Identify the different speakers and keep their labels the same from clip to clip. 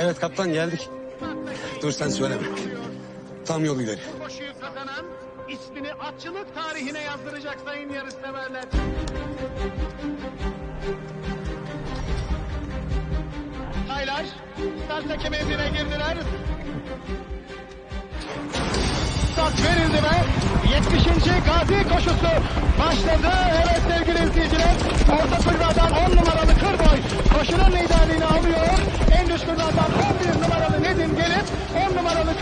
Speaker 1: Evet kaptan geldik. Dur sen söyleme. Tam yol ileri.
Speaker 2: Koşuyu kazanan ismini atçılık tarihine yazdıracak sayın yarışseverler. Taylar start mevzine girdiler. Start verildi ve 70. Gazi koşusu başladı. Evet sevgili izleyiciler. Orta kulvardan 10 numaralı Kırboy koşunun liderliğini alıyor. En üst kulvardan 11 numaralı Nedim gelip 10 numaralı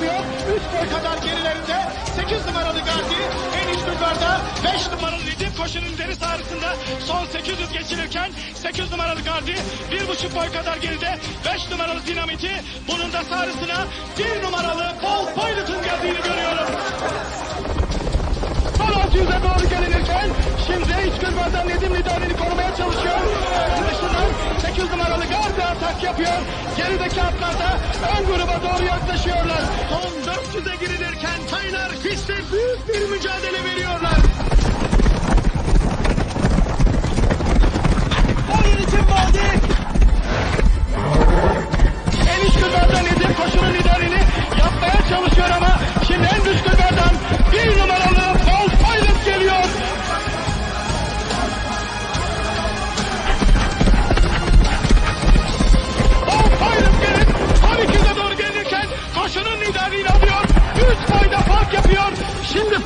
Speaker 2: Oluyor. 3 boy kadar gerilerinde 8 numaralı Gazi en üst kulvarda 5 numaralı Nedim koşunun deri sahasında son 800 geçilirken 8 numaralı Gazi 1,5 boy kadar geride 5 numaralı Dinamiti bunun da sarısına 1 numaralı Paul Pilot'un geldiğini görüyorum. Son 600'e doğru gelinirken şimdi iç kırmadan Nedim liderini korumaya çalışıyor. Dışından 8 numaralı Gazi atak yapıyor. Gerideki atlarda ön gruba doğru yaklaşıyorlar. Son 400'e girilirken Taylar pistte büyük bir mücadele veriyorlar.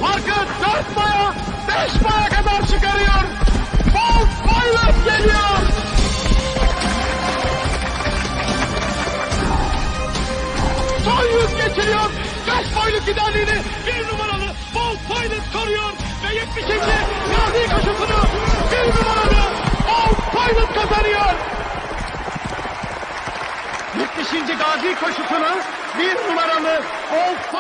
Speaker 2: Farkı 4 boya 5 boya kadar çıkarıyor. Paul Pilot geliyor. Son yüz geçiriyor. Beş boyluk liderliğini bir numaralı Paul Pilot koruyor. Ve 70. Gazi koşusunu bir numaralı Paul Pilot kazanıyor. 70. Gazi koşusunu bir numaralı Paul Pilot